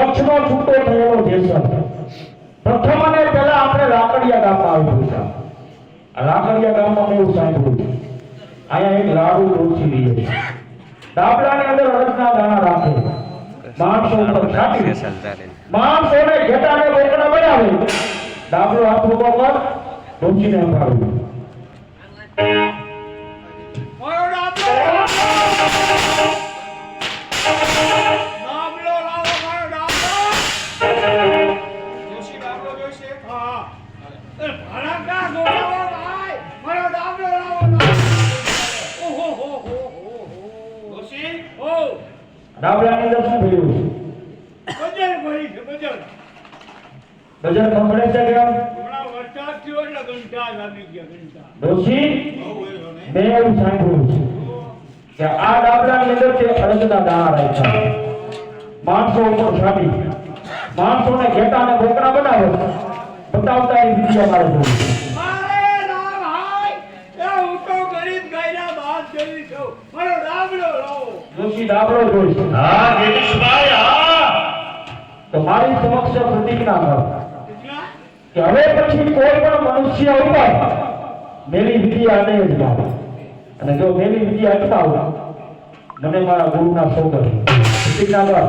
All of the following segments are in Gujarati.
કચ્છનો છૂટો થયેલો જેસર પ્રથમ અને પહેલા આપણે લાકડિયા ગામમાં આવ્યું આ લાકડિયા ગામમાં મેં એવું સાંભળ્યું અહીંયા એક લાડુ ડોસી લઈએ છે ડાબલાની અંદર અડદના દાણા રાખે માણસો ઉપર છાંટી માણસોને ઘેટાને બોકડા બનાવે ડાબલો ઊભો કર ડોસીને અંભાવ્યું ડાબલાની અંદર શું થયું છે? બજર ભરી છે બજર બજાર ખંભળે છે કે હમણાં વરસાદ થયો એટલે ઘંટા લાગી ગયા ઘંટા. ડોશી બહુ એનો નહીં મેં એવું સાંભળ્યું છે કે આ ડાબલાની અંદર તે અડદના દાણા રાખ્યા માણસો ઉપર માણસોને ઘેટાને બોકડા બનાવે. બતાવતા એ વીડિયો મારે જોયું મારે ના ભાઈ એ હું તો ગરીબ ગાયના બાપ જેવી છું. મારો ડાબલો લાવો ડોશી ડાબલો જોઈશે હા ગિરીશભાઈ હા. તો મારી સમક્ષ પ્રતિજ્ઞા કરો. કે હવે પછી કોઈ પણ મનુષ્ય ઉપર મેલી વિધિ આને જ લાવે. અને જો મેલી વિધિ અટકાવ મને મારા ગુરુના સોગર પ્રતિજ્ઞા કરો.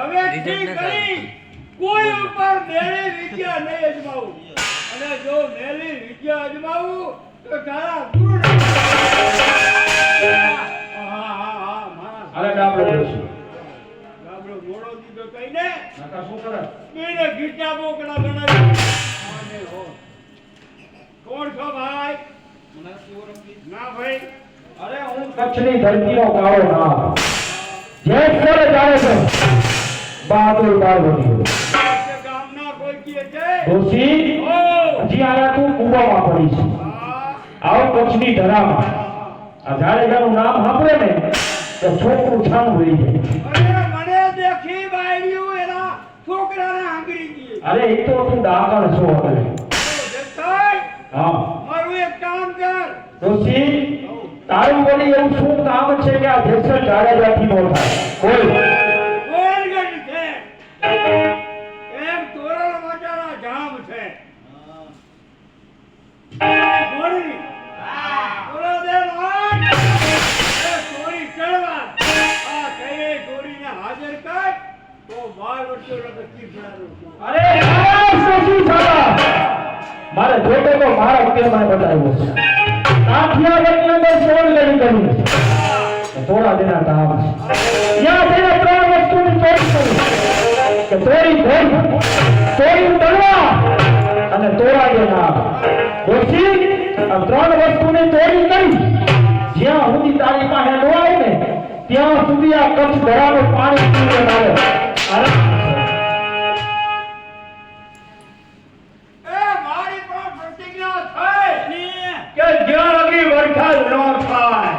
હવે કરી. કોઈ ઉપર મેલી વિદ્યા નહીં અજમાવું. અને જો મેલી વિદ્યા અજમાવું તો તારા નકા શું કરે? બેને ગીટા બોકડા બનાવી. કોણ છો ભાઈ? ના ભાઈ. અરે હું કચ્છની ધરતીનો કાળો ના જે સ્તરે જાણે છે બહાદુર બાળવણી આ ગામના કોઈ કહે છે દોશી હજી આયા તું કુવામાં પડી છે આવો કચ્છની ધરામાં. આ જાડેજાનું નામ સાંભળે ને તો છોકરું છાનું વળી જાય અરે મને દેખી બાયડીયું એના છોકરાને આંગળી દીધી અરે, એ તો તું ડાકણ છો હવે? હા. એક કામ કર તારું બોલી એવું શું કામ છે કે આ જેસર જાડેજાથી નો થાય? લગી વરસાદ ન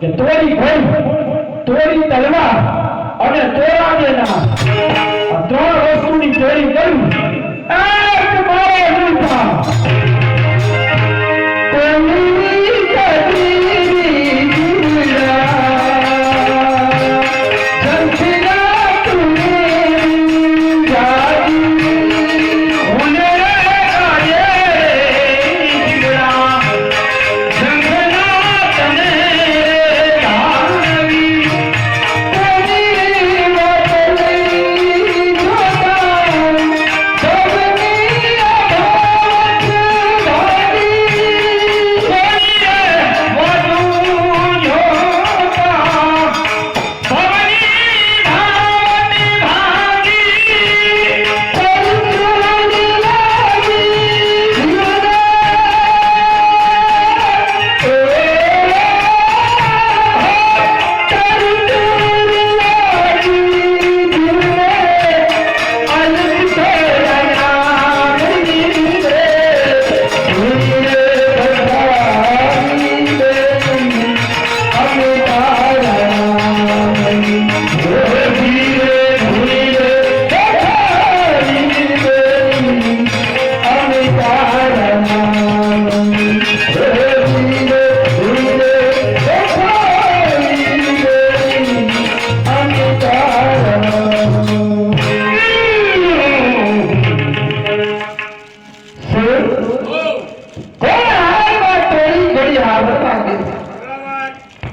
કે તોરી ભય, તોરી તલવાર અને તોરા દેના આ ત્રણ વસ્તુની ચોરી કરી. એક મારો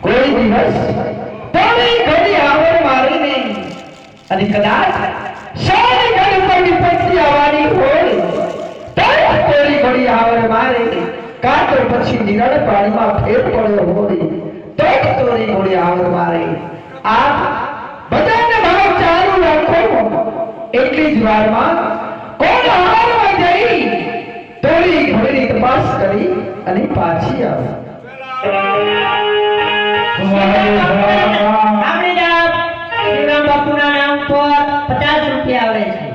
કોઈ દિવસ તોડી ઘડી આવડ નહીં અને કદાચ સારી ઘડી પર વિપત્તિ આવવાની હોય તો કોઈ ઘડી આવડ મારે કાં તો પછી નિરળ પાણીમાં ફેર પડ્યો હોય તો જ તોડી ઘડી આવડ મારે. આ બધાને ભાવ ચાલુ રાખો, એટલી જ વારમાં કોણ હારમાં જઈ તોડી ઘડીની તપાસ કરી અને પાછી આવે. બાપુના નામ પર પચાસ રૂપિયા આવે છે.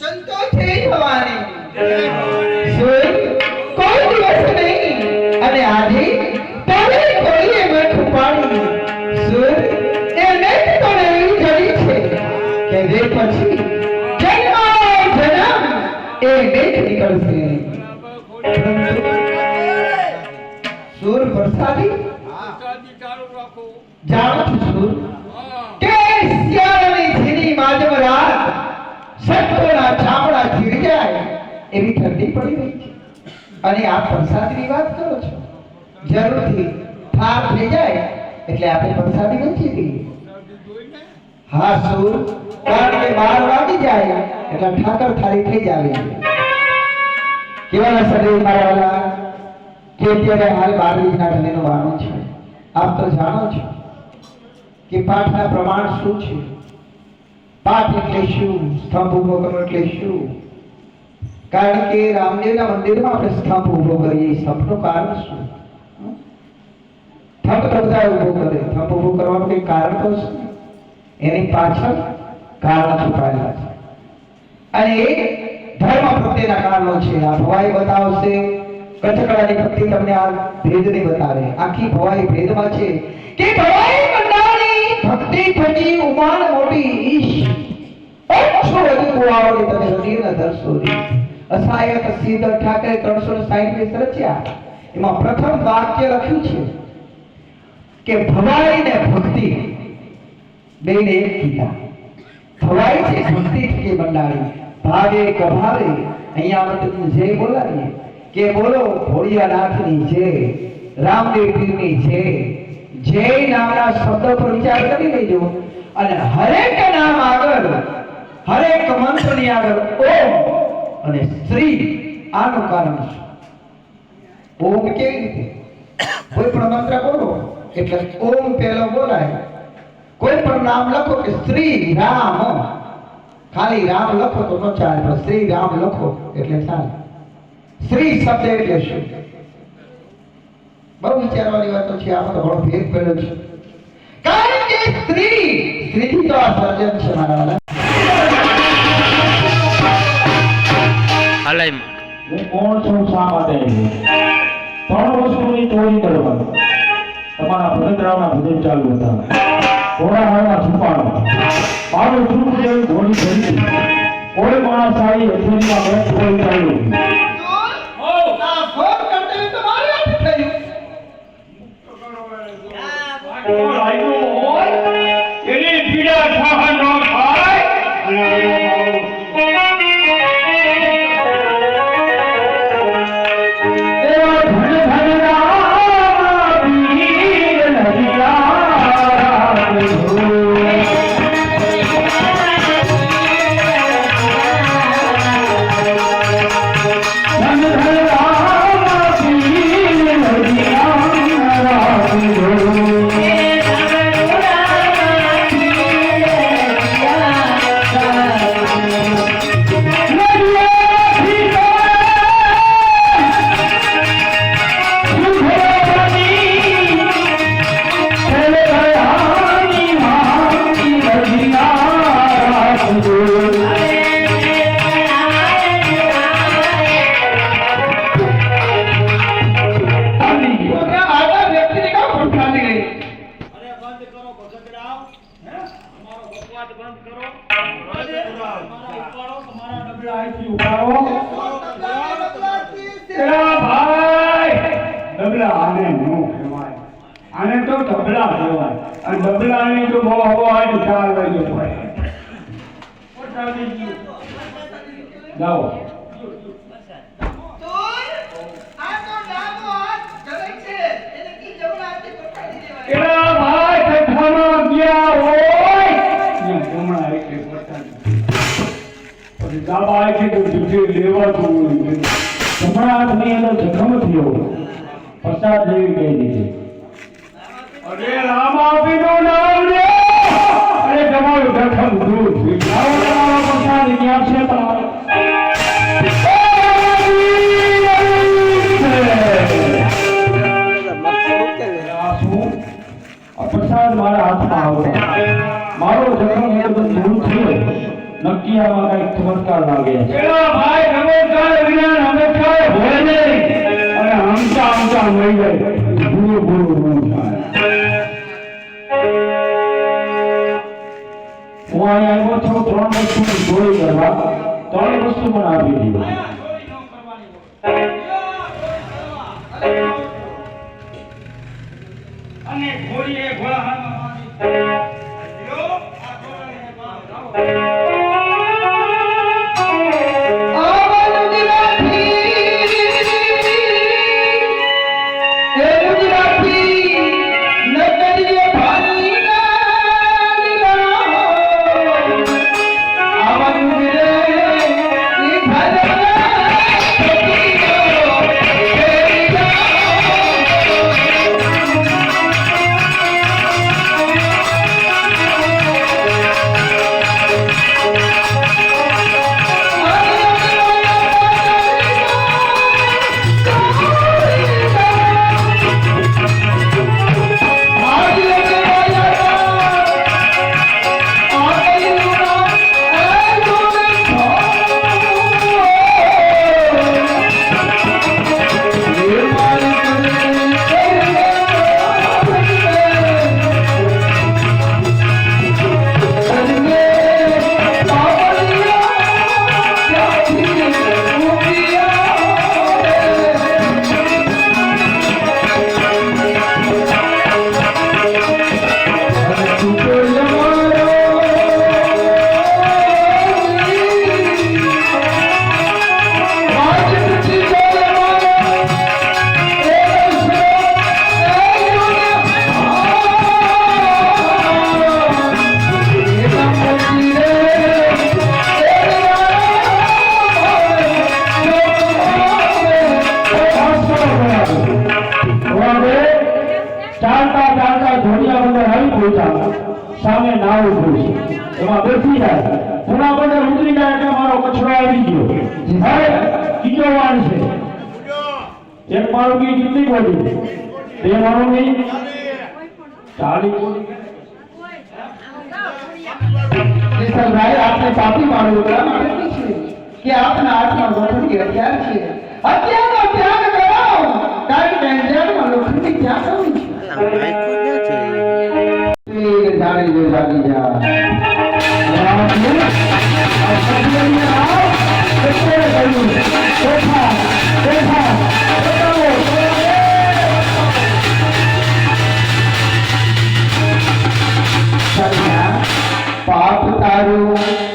સંતોષી થવાની સુર કોઈ દિવસ નહીં અને આજે તમે કોઈએ મેઠું પાડી સુર એ મેઠ પણ એવી ઘડી છે કે જે પછી જન્મ જન્મ એ મેઠ નીકળશે સુર વરસાદી શાદી ચાલુ રાખો જાણો છો સુર હા કે શિયાળાની ધીરી માજમ રાત સત્તોના ચામડા ચીરી જાય એવી પડી રહી છે અને આ પ્રસાદની વાત કરો છો. જરૂરથી ઠાર થઈ જાય એટલે આપણે પ્રસાદી વેચી દઈએ હા, સુર. કારણ કે બાર વાગી જાય એટલે ઠાકર થાળી થઈ જાય કેવાના શરીર મારા વાલા? કે અત્યારે હાલ બારવીના ઢલેનો વાનો છે? આપ તો જાણો છો કે પાઠના પ્રમાણ શું છે? પાઠ એટલે શું? સ્તંભ ઊભો કરવો એટલે શું? કારણ કે રામદેવના મંદિરમાં આપણે સ્તંભ ઊભો કરીએ સ્તંભનું કારણ શું? થંભ તો બધા કરે. થંભ ઊભો કરવાનું કંઈ કારણ તો છે? એની પાછળ કારણ છુપાયેલા છે. અને એ ધર્મ પ્રત્યેના કારણો છે. આ ભવાઈ બતાવશે. કચકડાની ભક્તિ તમને આ ભેદની બતાવે. આખી ભવાઈ ભેદમાં છે કે ભવાઈ મંડાણી ભક્તિ થકી ઉમાન મોટી ઈશ. ઓછો વધુ કુવાઓની તમે હૃદયના દર્શો અસહાયક સિદ્ધ ઠાકરે ત્રણસો સાહીઠ રચ્યા એમાં પ્રથમ વાક્ય લખ્યું છે કે ભવાઈ ને ભક્તિ બેને એક કીધા ભવાઈ છે ભક્તિ કે બંડાળી ભાવે કભાવે અહીંયા તમને જય બોલાવીએ, કે બોલો ભોળિયાનાથની જય રામદેવ પીરની જય જય નામના શબ્દ પર વિચાર કરી લેજો. અને હરેક નામ આગળ, હરેક મંત્રની આગળ ઓમ. અને શ્રી આનું કારણ શું ઓમ કેવી રીતે? કોઈ પણ મંત્ર બોલો, એટલે ઓમ પહેલો બોલાય. કોઈ પણ નામ લખો કે શ્રી રામ. ખાલી રામ લખો તો ન ચાલે, પણ શ્રી રામ લખો એટલે ચાલે. શ્રી શબ્દ એટલે શું? બહુ વિચારવાની વાતો છે આમાં તો ઘણો ભેદ પડ્યો છે. કારણ કે સ્ત્રી, સ્ત્રીથી તો આ સર્જન છે મારા વાલા હું કોણ છું શા માટે? ત્રણ વસ્તુની ચોરી કરવાની. તમારા ભગતરાવના ભજન ચાલુ હતા. ઘોડાહારમાં છુપાણો. મારું ચૂપ જેવી ઘોડી ધરી કોઈ માણસ આવી કોઈ ચાલુ આ ભોગ. કર્તવ્ય જાઓ એલા ભાઈ કથામાં ગયા હોય. અહીંયા જમણા એટલે પોતાની. પછી ડાબા હાથે તો જુઠે લેવાતું જમણા હાથની અંદર જખમ થયો પ્રસાદ જેવી કહી દીધી અરે નામ અરે તમારું જખમ. આ પ્રસાદ મારા હાથમાં આવશે. મારો જન્મ એકદમ દૂર થયો. નક્કી આમાં કંઈક ચમત્કાર લાગે છે. ભાઈ ચમત્કાર વિજ્ઞાન હંમેશા હોય નહીં અને હમતા હમતા મળી જાય. ભૂલો ભૂલો ભૂલો થાય. હું અહીંયા આવ્યો છું ત્રણ વસ્તુ જોઈ કરવા. ત્રણ વસ્તુ પણ આપી દીધી. અને ઘોડીએ આ ઘોડાને બાંધો. હાથમાં લોખંડી હથિયાર છે હથિયારનો ત્યાગ કરો કારણ કે અંજારમાં લોખંડી ત્યાગ કરવું છે તીર જાણી જો જાગી જા પાપ તારું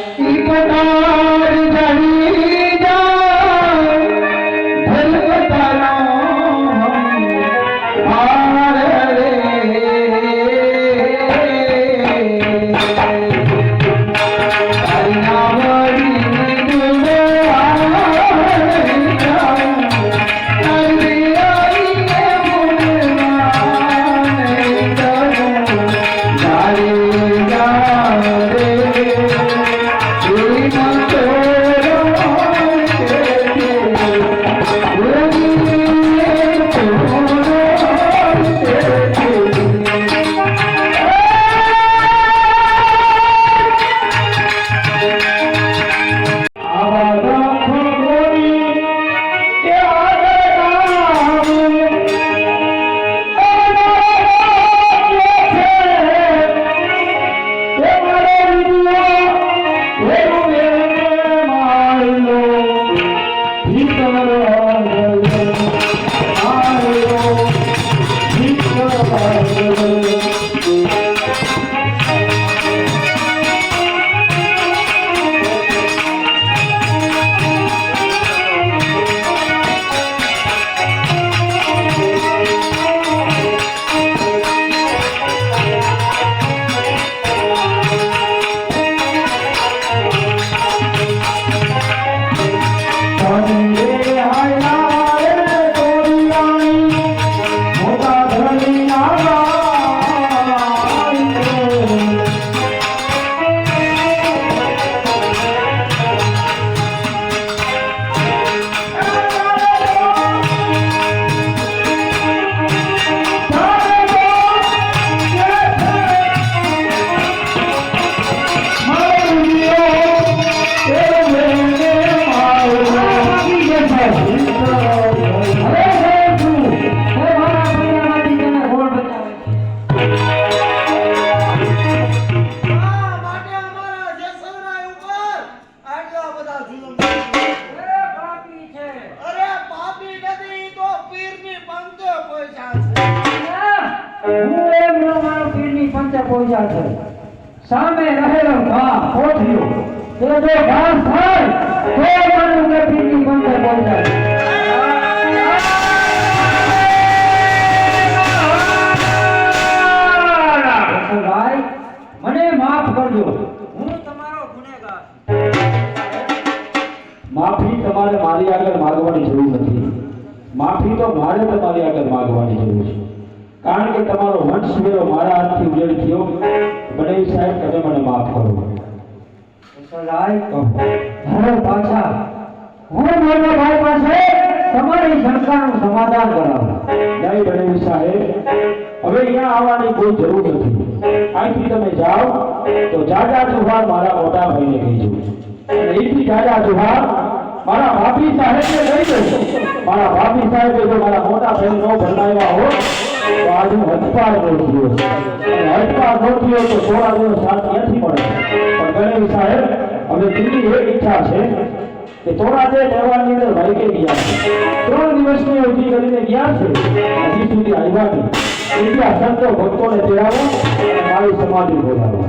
તે હવે પાછા. હું મારા ભાઈ પાસે તમારી શંકાનું સમાધાન કરાવું. નહીં બનેવી સાહેબ. હવે અહીંયા આવવાની કોઈ જરૂર નથી. અહીંથી તમે જાઓ, તો જાજા જુહાર મારા મોટા ભાઈને કહી જવું અને અહીંથી જાજા જુહાર મારા ભાભી સાહેબને લઈ જશો મારા ભાભી સાહેબે જો મારા મોટા ભાઈ નો ભરણાવ્યા હોત તો આજ હું હથપાર ગોઠવ્યો અને હથપાર ગોઠવ્યો તો થોડા દિવસ શાંતિ નથી મળે. પણ ગણેશ સાહેબ, હવે બીજી એક ઈચ્છા છે કે થોડા જે તહેવારની અંદર ભાઈકે ગયા છે. ત્રણ દિવસની અવધિ કરીને ગયા છે. હજી સુધી આવ્યા નહીં એટલા સંતો ભક્તોને તેડાવો, મારી સમાધિ બોલાવો.